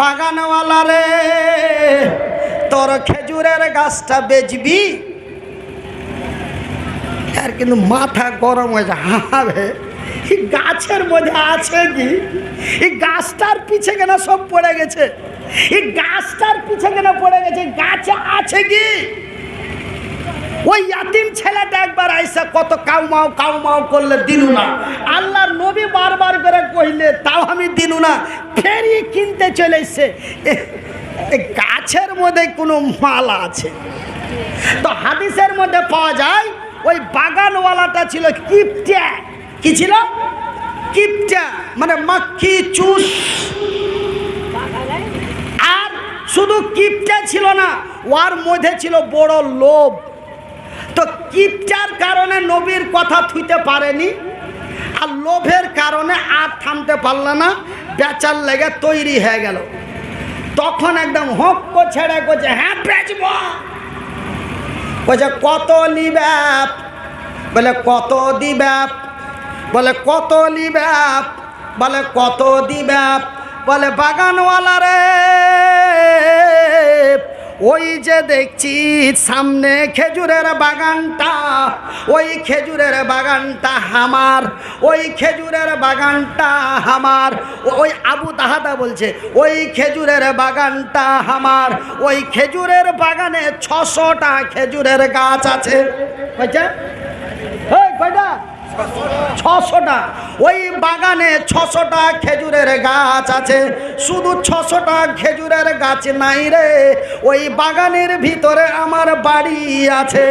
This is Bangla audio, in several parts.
বাগানওয়ালা রে, তোর খেজুরের গাছটা বেচবি? আর কিন্তু মাথা গরম হয়েছে হাবে এই গাছের মধ্যে আছে কি? এই গাছটার পিছে কেন সব পড়ে গেছে? এই গাছটার পিছে কেন পড়ে গেছে? গাছে আছে কি? ওই ইয়াতিম ছেলেটা একবার আইসা কত কাউমাও কাউমাও করলে দিনু না আল্লাহর নবী বারবার করে কইলে, তাও আমি দিনু না ফেরি কিনতে চলে এসছে এ- এ গাছের মধ্যে কোনো মাল আছে। তো হাদিসের মধ্যে পাওয়া যায়, ওই বাগানওয়ালাটা ছিল কিপটা। কি ছিল? কিপটা মানে মাক্কি চুষ। আর শুধু কিপটা ছিল না, ওর মধ্যে ছিল বড় লোভ। তো কিপটার কারণে নবীর কথা থুইতে পারেনি আর লোভের কারণে আর থামতে পারল না। বেচার লেগে তৈরি হয়ে গেল। তখন একদম হক ছেড়ে করছে হ্যাঁ বেচব। বলছে কত নিব্যাপ বলে কত দিব্যাপ বলে কত নিব্যাপ বলে কত দিব্যাপ বলে বাগানওয়ালা রে। ওই যে দেখছি সামনে খেজুরের বাগানটা, ওই খেজুরের বাগানটা আমার, ওই খেজুরের বাগানটা আমার, ওই আবু তাহাদা বলছে, ওই খেজুরের বাগানটা আমার, ওই খেজুরের বাগানে ছশোটা খেজুরের গাছ আছে। বুঝছে ছশোটা। ওই বাগানে ছশোটা খেজুরের গাছ আছে। শুধু ছশোটা খেজুরের গাছ নাই রে। ওই বাগানের ভিতরে আমার বাড়ি আছে।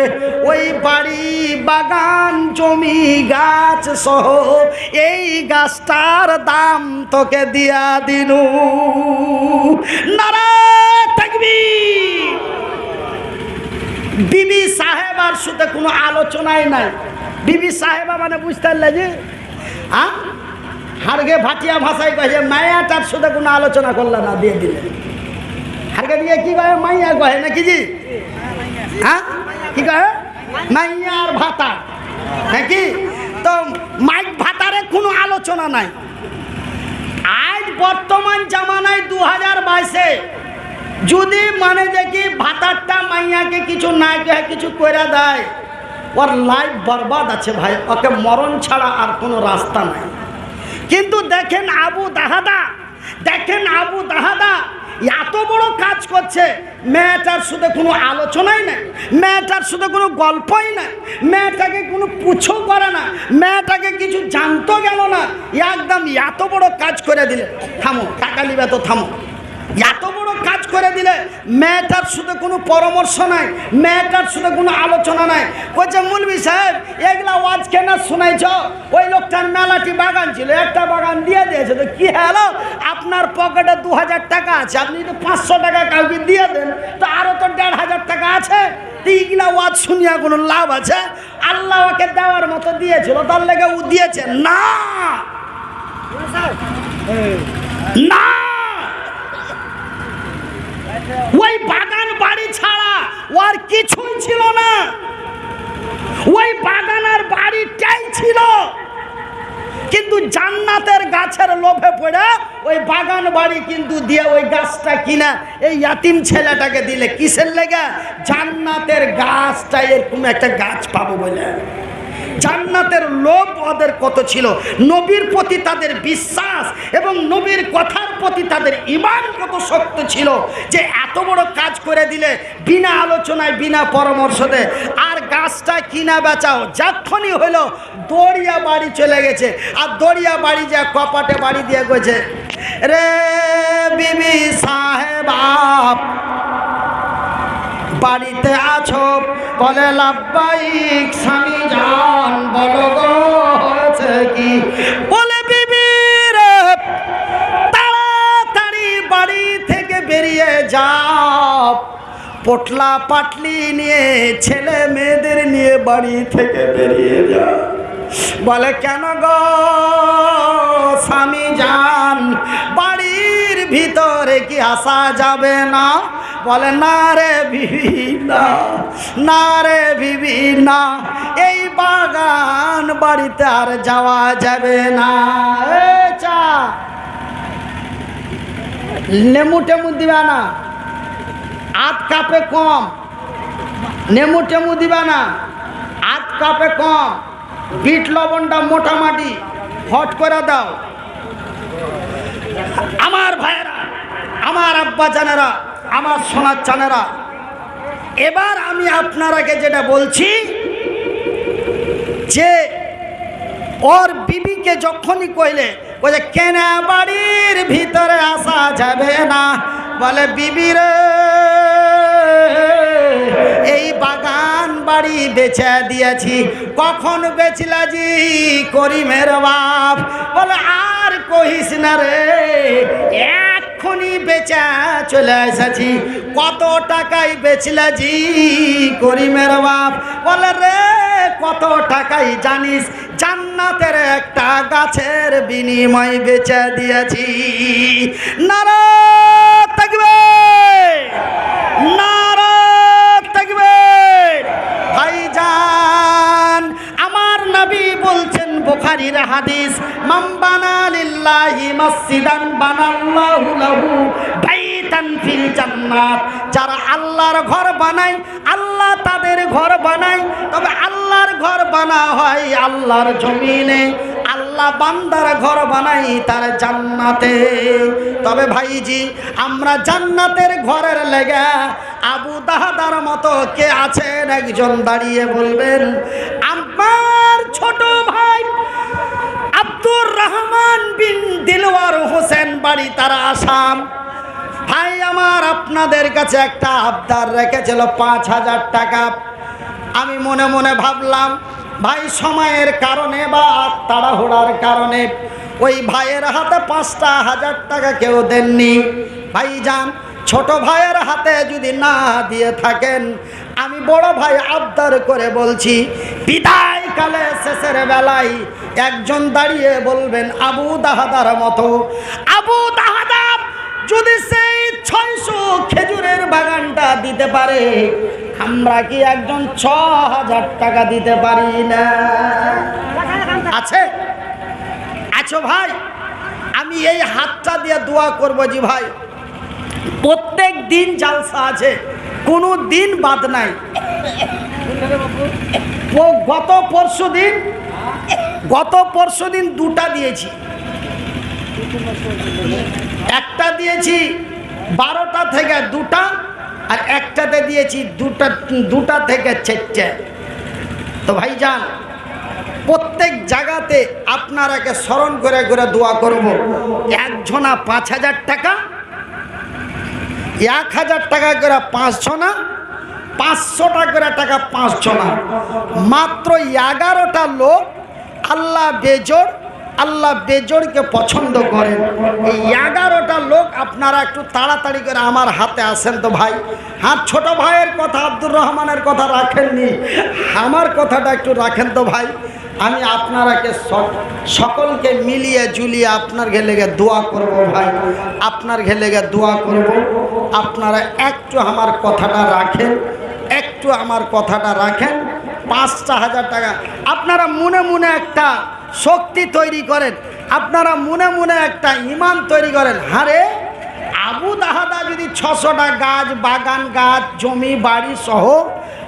ওই বাড়ি, বাগান, জমি, গাছ সহ এই গাছটার দাম তোকে দিয়া দিনু। নারা থাকবি বিবি সাহেব আর সাথে কোনো আলোচনাই নাই। বিবি সাহেবা মানে বুঝতে পারলে যে হ্যাঁ হারগে ভাটিয়া ভাষায় কয়ে মায়াটার সাথে কোনো আলোচনা করলে না, দিয়ে দিলে। হারগে দিয়ে কি কয়ে? মাইয়া কহে নাকি জি? হ্যাঁ কি কহে মাইয়া আর ভাতা। হ্যাঁ কি তো মাইক ভাতারে কোনো আলোচনা নাই। আজ বর্তমান জামানায় দু হাজার বাইশে যদি মানে দেখি ভাতারটা মাইয়াকে কিছু না কিছু করে দেয় ওর লাইফ বরবাদ আছে ভাই, ওকে মরণ ছাড়া আর কোনো রাস্তা নাই। কিন্তু দেখেন আবু দাহাদা, দেখেন আবু দাহাদা, এত বড় কাজ করছে, মেয়েটার শুধু কোনো আলোচনাই নাই, মেয়েটার শুধু কোনো গল্পই নাই, মেয়েটাকে কোনো পুছো করে না, মেয়েটাকে কিছু জানতো গেল না, একদম এত বড় কাজ করে দিলে। থামো, টাকা নিবে তো থামো। এত বড় দিলে মেয়েটার শুধু কোনো পরামর্শ নাই মেয়েটার শুধু কোনো আলোচনা নাই। বলছে মুলবি সাহেব এগুলা ওয়াজ কেন শোনাইছ? ওই লোকটার মেলাটি বাগান ছিল একটা বাগান দিয়ে দিয়েছে। তো কি হলো? আপনার পকেটে দু হাজার টাকা আছে আপনি তো পাঁচশো টাকা কাউকে দিয়ে দেন তো আরও তো দেড় হাজার টাকা আছে। এইগুলা ওয়াজ শুনিয়া কোনো লাভ আছে? আল্লাহ ওকে দেওয়ার মতো দিয়েছিল তার লেগে ও দিয়েছে। না! না! ওই বাগান বাড়ি ছাড়া ওর কিছুই ছিল না। ওই বাগান আর বাড়িটাই ছিল। কিন্তু জান্নাতের গাছের লোভে পড়ে ওই বাগান বাড়ি কিন্তু দিয়ে ওই গাছটা কিনা এই ইয়াতিম ছেলেটাকে দিলে। কিসের লেগে? জান্নাতের গাছটা এরকম একটা গাছ পাবো বলে। জান্নাতের লোভ ওদের কত ছিল? নবীর প্রতি তাদের বিশ্বাস এবং নবীর কথার প্রতি তাদের ইমান কত শক্ত ছিল যে এত বড় কাজ করে দিলে বিনা আলোচনায়, বিনা পরামর্শতে আর গাছটা কিনা বেচাও? যখনই হলো দড়িয়া বাড়ি চলে গেছে। আর দড়িয়া বাড়ি যা কপাটে বাড়ি দিয়ে গেছে। রে বিবি সাহেব বাড়িতে আছো? বলে লাভবাইক স্বামী যান বলো কি? বলে, বিবি রে, তাড়াতাড়ি বাড়ি থেকে বেরিয়ে যাও। পটলা পাটলি নিয়ে, ছেলে মেয়েদের নিয়ে বাড়ি থেকে বেরিয়ে যা বলে, কেন গো স্বামী যান বাড়ির ভিতরে কি আসা যাবে না? বলে, না রে বিবি না রে বিবি না এই বাগান বাড়িতে আর যাওয়া যাবে না। চা। নেমু টেমু দিবা না, আধ কাপে কম। নেমু টেমু দিবা না, আধ কাপে কম। বিট লবণটা মোটামাটি হট করে দাও। আমার ভাইয়েরা, আমার আব্বা জানেরা আমার সোনার চানেরা এবার আমি আপনারাকে যেটা বলছি, যে ওর বিবিকে যখনই কইলে বলে কেন বাড়ির ভিতরে আসা যাবে না? বলে বিবির এই বাগান বাড়ি বেচে দিয়েছি। কখন বেচলা জি করিমের বাপ? বলে, আর কহিস না রে এক্ষুনি বেচা চলে এসেছি। কত টাকায় বেচলা জি করিমের বাপ? বলে, রে, কত টাকাই জানিস? জান্নাতের একটা গাছের বিনিময় বেচে দিয়েছি। নারা থাকবে নারা থাকবে ভাইজান, আমার নবী বলছেন বুখারীর হাদিস মাম বানা লিল্লাহি মসজিদান বানাল্লাহু লাহু বাইতান ফিল জান্নাত। যারা আল্লাহর ঘর বানায়, আল্লাহ তাদের ঘর বানায়, তবে আল্লাহর ঘর বানা হয় আল্লাহর জমিনে। আল্লাহ বান্দার ঘর বানাই তার জান্নাতে। তবে ভাইজি, আমরা জান্নাতের ঘরের লেগে আবু দাহাদার মতো কে আছেন? একজন দাঁড়িয়ে বলবেন, আমার ছোট ভাই আব্দুর রহমান বিন দিলওয়ার হোসেন বাড়ি তারা আসাম। ভাই আমার আপনাদের কাছে একটা আবদার রেখেছিল, পাঁচ হাজার টাকা। আমি মনে মনে ভাবলাম ভাই, সময়ের কারণে বা তাড়াহুড়ার কারণে ওই ভাইয়ের হাতে পাঁচটা হাজার টাকা কেউ দেননি। ভাই যান, ছোট ভাইয়ের হাতে যদি না দিয়ে থাকেন, আমি বড় ভাই আবদার করে বলছি, বিদায় কালে শেষের বেলায় একজন দাঁড়িয়ে বলবেন, আবু দাহাদার মতো। আবু দাহাদা যদি সেই ছয়শো খেজুরের বাগানটা দিতে পারে আমরা কি একজন ছ হাজার টাকা দিতে পারি না? আছে? আছো ভাই? আমি এই হাতটা দিয়ে দোয়া করব জি ভাই। প্রত্যেক দিন জালসা আছে, কোনো দিন বাদ নাই। গত পরশু দিন, গত পরশু দিন দুটা দিয়েছি। একটা দিয়েছি বারোটা থেকে দুটা আর একটাতে দিয়েছি দুটা দুটা থেকে চারটে তো ভাইজান, প্রত্যেক জায়গাতে আপনারাকে স্মরণ করে করে দোয়া করব। একজনা পাঁচ হাজার টাকা, এক হাজার টাকা করে পাঁচশো না পাঁচশো টাকা করে টাকা পাঁচশো না মাত্র এগারোটা লোক আল্লাহ বেজোর আল্লাহ বেজোরকে পছন্দ করেন। এই এগারোটা লোক আপনারা একটু তাড়াতাড়ি করে আমার হাতে আসেন তো ভাই। হ্যাঁ ছোট ভাইয়ের কথা, আব্দুর রহমানের কথা রাখেননি। আমার কথাটা একটু রাখেন তো ভাই। আমি আপনারাকে সকলকে মিলিয়ে জুলিয়ে আপনার ঘেলে ঘেলেগে দোয়া করব ভাই। আপনার ঘেলে ঘেলেগে দোয়া করব। আপনারা একটু আমার কথাটা রাখেন। একটু আমার কথাটা রাখেন। পাঁচটা হাজার টাকা। আপনারা মনে মনে একটা শক্তি তৈরি করেন। আপনারা মনে মনে একটা ইমান তৈরি করেন। হারে আবু দাহাদা যদি ছশোটা গাছ, বাগান গাছ, জমি, বাড়ি সহ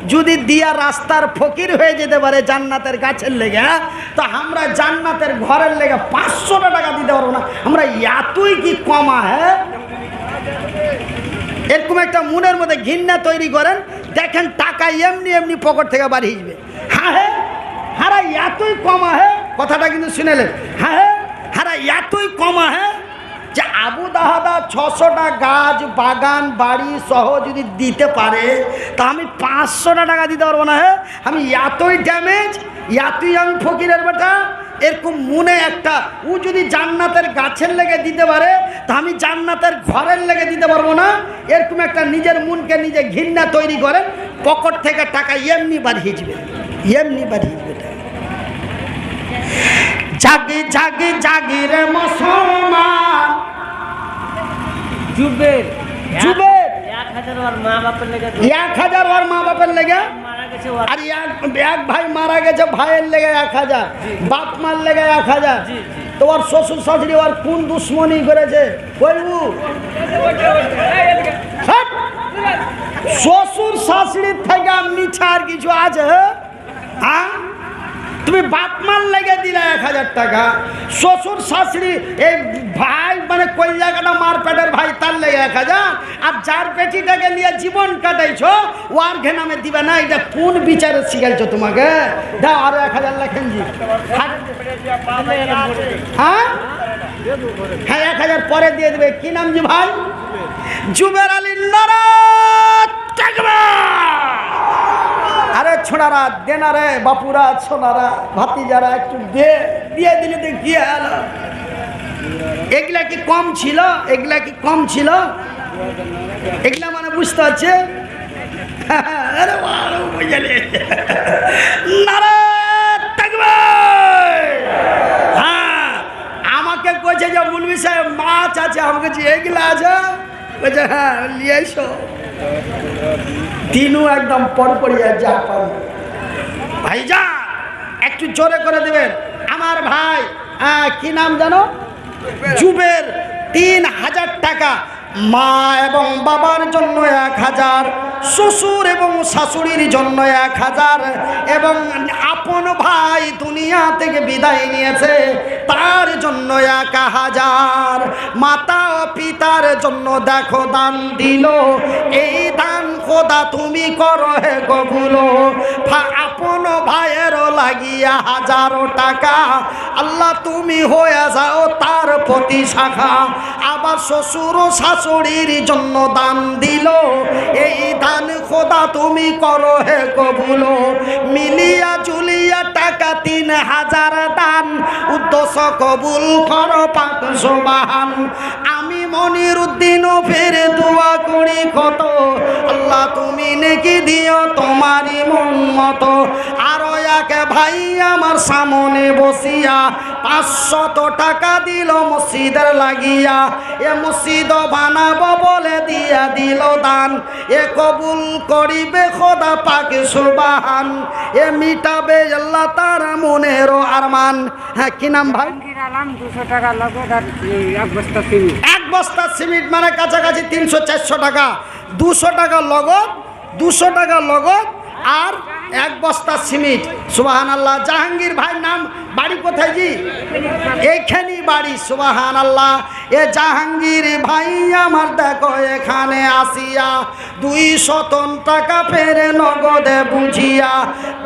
যদি দিয়া রাস্তার ফকির হয়ে যেতে পারে জান্নাতের গাছের লেগে হ্যাঁ? তো আমরা জান্নাতের ঘরের লেগে পাঁচশোটা টাকা দিতে পারব না। আমরা এতই কি কমা হ্যাঁ? এরকম একটা মনের মধ্যে ঘৃণা তৈরি করেন। দেখেন টাকা এমনি এমনি পকেট থেকে বাড়িয়ে যাবে হ্যাঁ হ্যাঁ? হারা এতই কম আহে কথাটা কিন্তু শুনেলেন। হ্যাঁ হারা এতই কম আহে যে আবু দাহাদা ছশোটা গাছ, বাগান, বাড়ি সহ যদি দিতে পারে, তা আমি পাঁচশোটা টাকা দিতে পারব না হ্যাঁ আমি এতই ড্যামেজ এতই আমি ফকিরের বেটা। এরকম মনে একটা, ও যদি জান্নাতের গাছের লেগে দিতে পারে, তা আমি জান্নাতের ঘরের লেগে দিতে পারব না। এরকম একটা নিজের মনকে নিজে ঘৃণা তৈরি করেন, পকেট থেকে টাকা এমনি বাড়িয়ে যাবে এমনি বাড়িয়ে। জাগি জাগি জাগি রে মুসলমান। যুবের যুবের এক হাজার ওর মা বাপের লেগে এক হাজার ওর মা বাপের লেগে। আর এক ভাই মারা গেছে ভাইয়ের লেগে এক হাজার। বাপ মার লেগে এক হাজার। তো ওর শ্বশুর শাশুড়ি ওর কোন দুশ্মনী করেছে? বলবু হ্যাট! শ্বশুর শাশুড়ির থেকে আর কিছু আছে হ্যাঁ? তুমি বাপমার লেগে দিলে এক হাজার টাকা। শ্বশুর, শাশুড়ি, এই ভাই মানে কল্যাকাটা মার পেটের ভাই, তার লেগে এক হাজার। আর যার পেটিটাকে নিয়ে জীবন কাটাইছো ওয়ার ঘেনামে দিবে না। এটা কোন বিচারে শিখাইছো তোমাকে? দাও, আরও এক হাজার লেখেন জি। হ্যাঁ? হ্যাঁ? এক হাজার পরে দিয়ে দেবে। কি নাম জি ভাই? জুবের আলী নারাজ আরে ছোড়ারা দেনা রে, বাপুরা, ছোনারা, ভাতিজারা, একটু দে, দিয়ে দিলে হলো? এগুলা কি কম ছিল? এগুলা কি কম ছিল? এগুলা মানে বুঝতে পারছে? বুঝলি। হ্যাঁ আমাকে কইছে যে মুলবি সাহেব, মাছ আছে, আমাকে এগুলা আছে হ্যাঁ নিয়ে এসো। তিনু একদম পরপরিয়া যা পান ভাই যা একটু জোরে করে দেবেন। আমার ভাই হ্যাঁ, কি নাম জানো? জুবের তিন হাজার টাকা। মা এবং বাবার জন্য এক হাজার শ্বশুর এবং শাশুড়ির জন্য এক হাজার এবং আপন ভাই দুনিয়া থেকে বিদায় নিয়েছে। তার জন্য এক হাজার। মাতা পিতার জন্য দেখো দান দিল। এই দান খোদা তুমি করো হে গবুলো আপন ভাইয়েরও লাগিয়া হাজারো টাকা। আল্লাহ, তুমি হয়ে যাও তার প্রতি শাখা। আবার শ্বশুর শাশুড়ির জন্য দান দিল। এই দান খোদা তুমি করো হে কবুলো। মিলিয়া জুলিয়া টাকা তিন হাজার দান। উদ্দেশ্য কবুল করো পাক সোবাহান। আমি মনির উদ্দিন ফের দোয়া করি কত আল্লাহ, তুমি নেকি দিও তোমারই মন মতো। ভাই আমার সামনে বসিয়া পাঁচশত টাকা দিল মসজিদের লাগিয়া। এ মসজিদ বানাবো বলে দিয়া দিল দান। এ কবুল করিবে খোদা পাকে সুবাহান। এ মিটাবে আল্লাহ তার মনেরও আরমান। হ্যাঁ কি নাম ভাই? এক বস্তা সিমেন্ট মানে কাছাকাছি তিনশো চারশো টাকা। দুশো টাকা লগত দুশো টাকা লগত আর এক বস্তা সিমেন্ট। সুবাহান আল্লাহ জাহাঙ্গীর ভাই নাম, বাড়ি কোথায় জি? এইখানেই বাড়ি সুবাহান আল্লাহ এ জাহাঙ্গীর ভাই আমার দেখো, এখানে আসিয়া দুই শতন টাকা পেরে নগদে বুঝিয়া,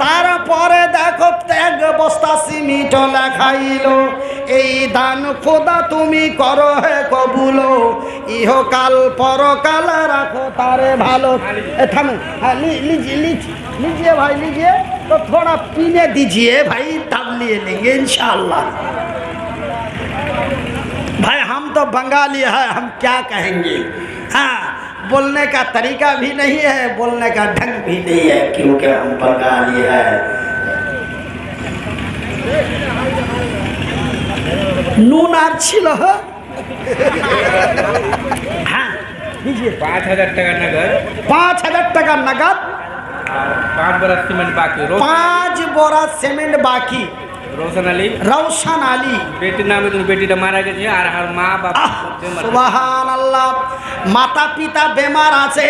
তারপরে দেখো, এক বস্তা সিমিট লেখাইল, এই দান খোদা তুমি করো হে কবুল, ইহকাল পরকাল রাখো তারে ভালো। থামে হ্যাঁ লিজি লিজি। लीजिए भाई लीजिए। तो थोड़ा पीने दीजिए भाई तब लिए लेंगे इनशाला भाई हम तो बंगाली है हम क्या कहेंगे? हाँ बोलने का तरीका भी नहीं है बोलने का ढंग भी नहीं है क्योंकि हम बंगाली है। नून आर छिल। हाँ पाँच हज़ार टका नगद। पाँच हज़ार टका नगद। পাঁচ বড়া সিমেন্ট বাকি রোশন বড়া সিমেন্ট আলী রৌশন আলী। বেটির নামে তুমি বেটিটা মারা গেছে আর আর মা বাবা সুবাহান আল্লাহ মাতা পিতা বেমার আছে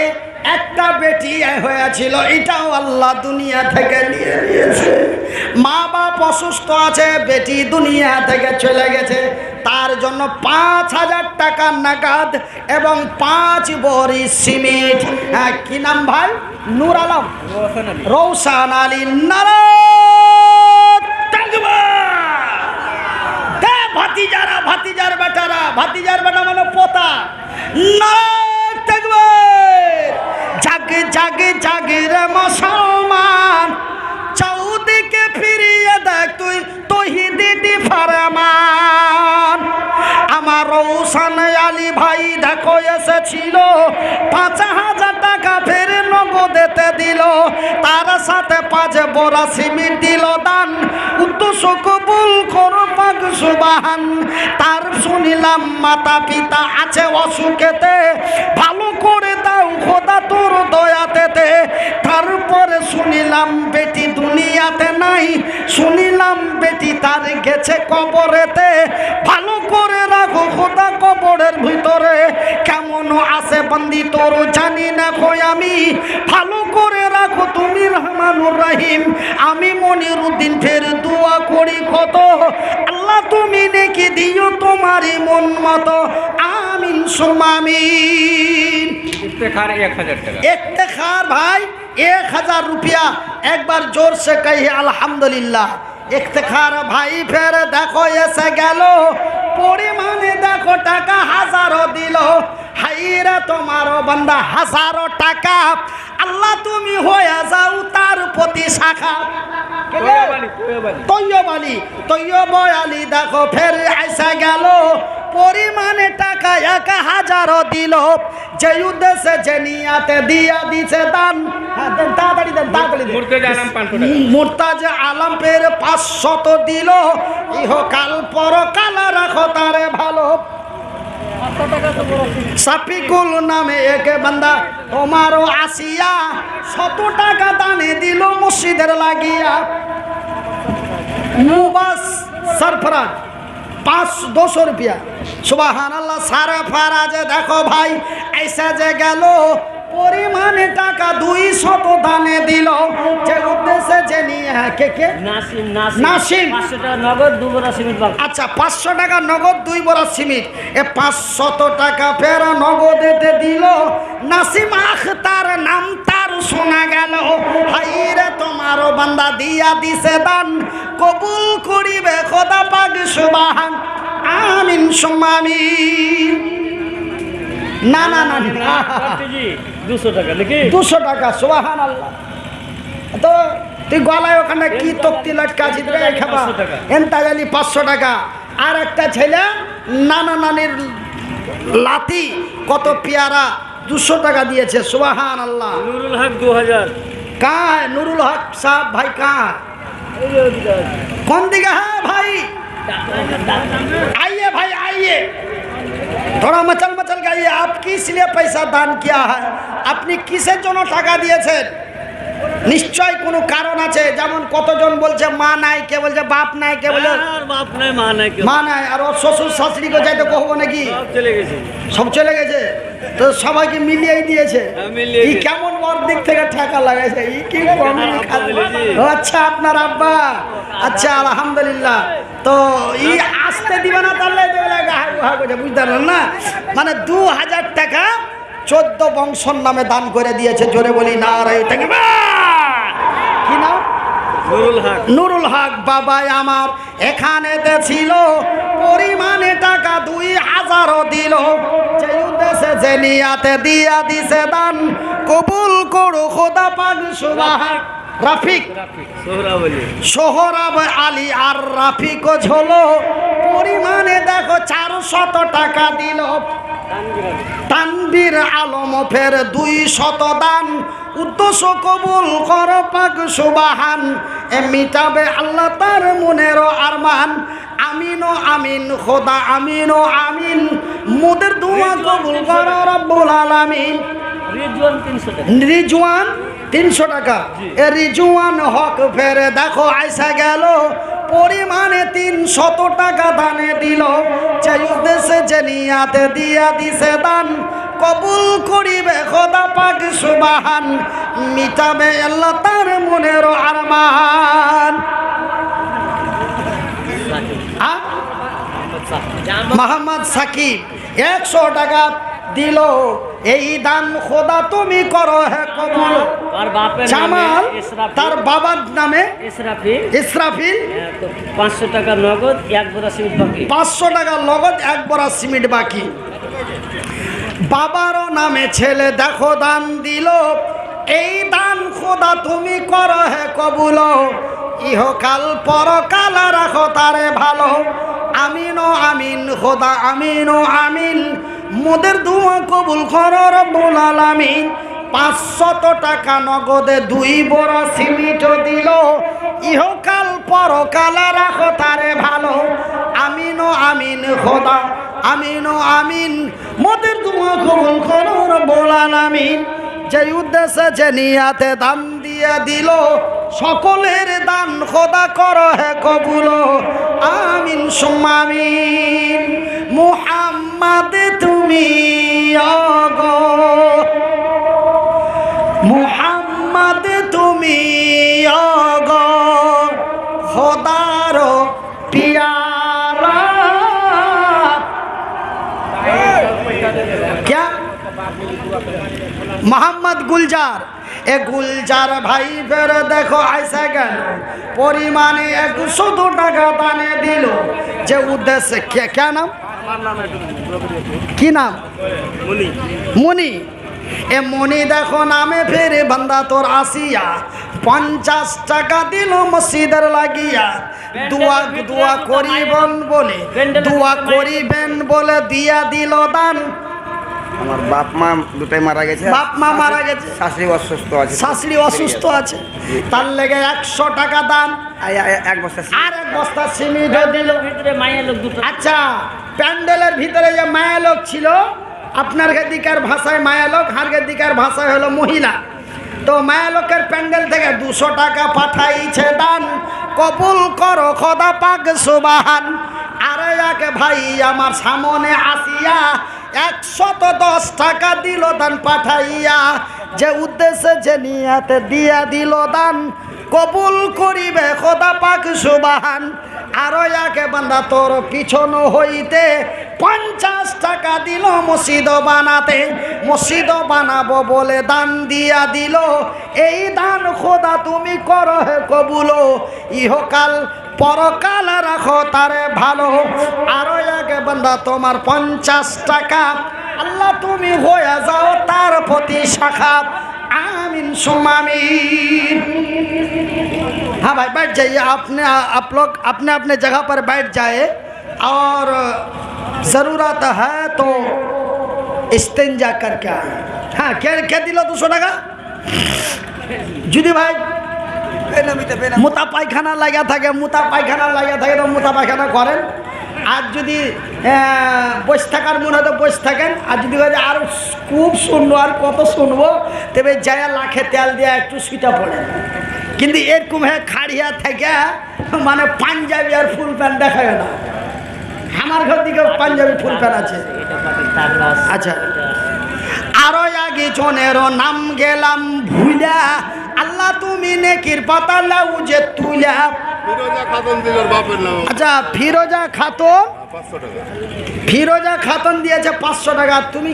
একটা বেটি হয়েছিল এটাও আল্লাহ দুনিয়া থেকে নিয়ে নিয়েছে। মা বাপ অসুস্থ আছে বেটি দুনিয়া থেকে চলে গেছে। তার জন্য পাঁচ হাজার টাকা নাগাদ এবং পাঁচ বড়ি সিমেন্ট। হ্যাঁ কি নাম ভাই? নূর আলম। রৌসান আলী নারা ভাতিজারা, ভাতিজার বেটারা, ভাতিজার এসেছিল পাঁচ হাজার টাকা ফের নগদেতে দিল। তার সাথে পাঁচ বড়া সিমিট দিল দান। উদ্দেশ্য কবুল করো পাক সুবাহান। তার শুনিলাম, মাতা পিতা আছে অসুখেতে। ভালো করে দাও খোদা তোর দয়াতেতে তারপরে শুনিলাম, বেটি দুনিয়াতে নাই। শুনিলাম, বেটি তার গেছে কবরেতে। ভালো করে রাখো খোদা অন্তরের ভিতরে কেমন আছে বন্দি তোর জানি না কই আমি। ভালো করে রাখো তুমি রহমানুর রাহিম। আমি মনির উদ্দিন ফের দোয়া করি কত। আল্লাহ তুমি নেকি দিও তোমারই মন মতো। আমিন সুমামিন। এক হাজার টাকা। ভাই এক হাজার রুপিয়া। একবার জোর সে কাহি আলহামদুলিল্লাহ। ইফতেখার ভাই ফের দেখো এসে গেল। পরিমাণে দেখো টাকা হাজারো দিল। হাইরা তোমারও বান্দা হাজারো টাকা। আল্লাহ তুমি হয়ে যাও তার প্রতি শাখা তৈয়ব আলী তৈয়ব আলী দেখো ফের আইসা গেল। পরিমাণে টাকা এক হাজারও দিল। যে উদ্দেশ্যে যে নিয়াতে দিয়া দিছে দান। হ্যাঁ, দেন, তাড়াতাড়ি দেন তাড়াতাড়ি দেন। মুর্তজা আলম পের পাঁচশত দিল। ইহকাল পরকাল রাখো তারে ভালো। সাফিকুল নামে এক বান্দা তোমারও আসিয়া শত টাকা দানে দিল মসজিদের লাগিয়া। মুবাস সরফরাজ। পাঁচ দুশো রুপিয়া। সুবাহান আল্লাহ সারা ফারাজে দেখো ভাই এসে যে গেল পরিমাণে টাকা দুই শত দানে দিল। যে উদ্দেশ্যে যে নিয়ে হ্যাঁ, কে কে? নাসিম নগদ আচ্ছা পাঁচশো টাকা নগদ দুই বড় সিমিট এ পাঁচশত টাকা ফের নগদেতে দিল। নাসিম আখতার নাম তার শোনা গেল। হাইরে তোমারও বান্দা দিয়া দিছে দান। কবুল করিবে খোদা পাক সুবাহান। আমিন সুমামি না না না দুশো টাকা দুশো টাকা সুবাহান আল্লাহ তো তুই গলায় ওখানে কি তক্তি লটকাছি খাবা? এনতা জানি পাঁচশো টাকা। আর একটা ছেলে নানা নানির লাতি কত পেয়ারা দুশো টাকা দিয়েছে সুবাহান আল্লাহ নুরুল হক দু হাজার। কায় নুরুল হক সাহ ভাই কায় कहाँ है कौन दिखा है भाई आइए भाई आइए थोड़ा मचल मचल के आइए आप किस लिए पैसा दान किया है আপনি কিসের জন্য টাকা দিয়েছেন নিশ্চয় কোনো কারণ আছে যেমন কতজন বলছে মা নাই কে বলছে বাপ নাই কে বলে আর বাপ নাই মা নাই কেউ মা নাই আর ওর শ্বশুর শাশুড়িকে যাইতে কহবো নাকি সব চলে গেছে সব চলে গেছে তো সবাইকে মিলিয়েই দিয়েছে। হ্যাঁ, মিলিয়ে ই দিয়েছে। কেমন ওর দিক থেকে ঠেকা লাগাইছে? ই কি কমই আব্বা ও আচ্ছা আপনার আব্বা। আচ্ছা আলহামদুলিল্লাহ। তো ই আসতে দিবে না তাহলে বুঝতে পারলেন না? মানে দু হাজার টাকা চোদ্দ বংশর নামে দান করে দিয়েছে জোরে বলি না রে কি নাম? নুরুল হক। নুরুল হক বাবা আমার। এখানেতে ছিল পরিমাণে টাকা দুই হাজারও দিল। উদ্দেশ্যে যে নিয়াতে দিয়া দিছে দান, কবুল করো, খোদা পাক সুবাহ রাফিক। সোহরাব আলী আর রাফিক ঝোলো, পরিমাণে দেখো চারশত টাকা দিল। তানবীর আলম ফের দুই শত দান, উদ্দেশ্য কবুল কর পাক সুবাহান। মিটাবে আল্লাহ তার মনের আরমান। আমিন ও আমিন খোদা আমিন ও আমিন। মোদের দোয়া কবুল কর রব্বুল আলামিন। রিজওয়ান তিনশো টাকা। রিজওয়ান তিনশো টাকা। এ রিজওয়ান হক ফেরে দেখো আইসা গেল পরিমাণে তিন শত টাকা দানে দিল। যে উদ্দেশ্যে যে নিয়াতে দিয়া দিছে দান। কবুল করিবে খোদা পাক সুবাহান মিটাবে আল্লাহ তার মনের আরমান? মোহাম্মদ সাকিব একশো টাকা দিল এই দান খোদা তুমি করো হে কবুল। জামাল তার বাবার নামে ইসরাফিল। ইসরাফিল। পাঁচশো টাকা নগদ এক বোরা সিমেন্ট বাকি। পাঁচশো টাকা নগদ এক বড়া সিমেন্ট বাকি। বাবারও নামে ছেলে দেখো দান দিল। এই দান খোদা তুমি করো হে কবুল। ইহকাল পরকাল রাখো তারে ভালো। আমিন আমিন খোদা, আমিন আমিন। মোদের দুয়া কবুল করো রব্বুল আলামিন। পাঁচশত টাকা নগদে দুই বড় সিমিট দিল। ইহকাল পরকাল রাখো তারে ভালো। আমিন আমিন খোদা আমিন ও আমিন। মোদের দুয়া কবুল করো রব্বুল আলামিন। যে উদ্দেশ্যে, যে নিয়াতে দাম দিয়া দিল, সকলের দান খোদা কর হে কবুল। আমিন সুমামিন মুহাম্মাদ, তুমি অগ। মোহাম্মদ গুলজার। এ গুলজার ভাই ফের দেখো আইসা গেল পরিমাণে একশো দু টাকা দানে দিল। যে উদ্দেশ্যে কে কে নাম? কি নাম? মুনি। এ মনি দেখো নামে ফেরে বান্দা তোর আসিয়া পঞ্চাশ টাকা দিল মসজিদের লাগিয়া। দোয়া দোয়া করিবেন বলে দোয়া করিবেন বলে দিয়া দিল দান। আমার বাপ মা দুটাই মারা গেছে। বাপ মা মারা গেছে। শাশুড়ি অসুস্থ আছে। শাশুড়ি অসুস্থ আছে। তার লেগে একশো টাকা দান। এক বস্তা আর এক বস্তা সিমিট দিল ভিতরে মায়ের লোক দুটো। আচ্ছা প্যান্ডেলের ভিতরে যে মায়া লোক ছিল আপনার দিকার ভাষায় মায়া লোক হার দিকার ভাষায় হলো মহিলা। তো মায়া লোকের প্যান্ডেল থেকে দুশো টাকা পাঠাইছে দান। কবুল করো খোদা পাক সুবাহান। আরে এক ভাই আমার সামনে আসিয়া একশত দশ টাকা দিল দান পাঠাইয়া, যে উদ্দেশ্যে যে নিয়াতে দিয়া দিল দান, কবুল করিবে খোদা পাক সুবাহান। আরও একে বান্দা, তোর পিছন হইতে পঞ্চাশ টাকা দিল মসজিদ বানাতে। মসজিদ বানাবো বলে দান দিয়া দিল। এই দান খোদা তুমি করো হে কবুলো। ইহকাল পরকাল রাখো তারে ভালো। আরও একে বান্দা, তোমার পঞ্চাশ টাকা। আল্লাহ তুমি হয়ে যাও তার প্রতি শাখা আমিন সুমামিন हाँ भाई बैठ जाइए आपने आप लोग अपने अपने जगह पर बैठ जाए और ज़रूरत है तो इस्तेंजा करके आए हाँ क्या क्या दिलो দুশো টাকা যদি ভাই বেনামিতে বেনামি। মোতা পায়খানা লাগা থাকে মোতা পায়খানা লাগা থাকে তো মোতা পায়খানা করেন আর যদি বসে থাকার মনে হয় বসে থাকেন। আর যদি বলে আর খুব শুনব, আর কত শুনব, তবে যায়া লাখে তেল দিয়ে একটু সুইটা পড়েন। কিন্তু এরকম হ্যাঁ খাড়িয়া থেকে মানে পাঞ্জাবি আর ফুল প্যান্ট দেখাবে না। আমার ঘর দিকে পাঞ্জাবি ফুল প্যান্ট আছে। আচ্ছা। আরও আগে জনেরও নাম গেলাম ভুলা আল্লাহ তুমি নেকির পাতা লাউ যে তুলা ফিরোজা খাতুন দিলোর বাপের নাম। আচ্ছা ফিরোজা খাতুন? টাকা। ফিরোজা খাতন দিয়েছে পাঁচশো টাকা। তুমি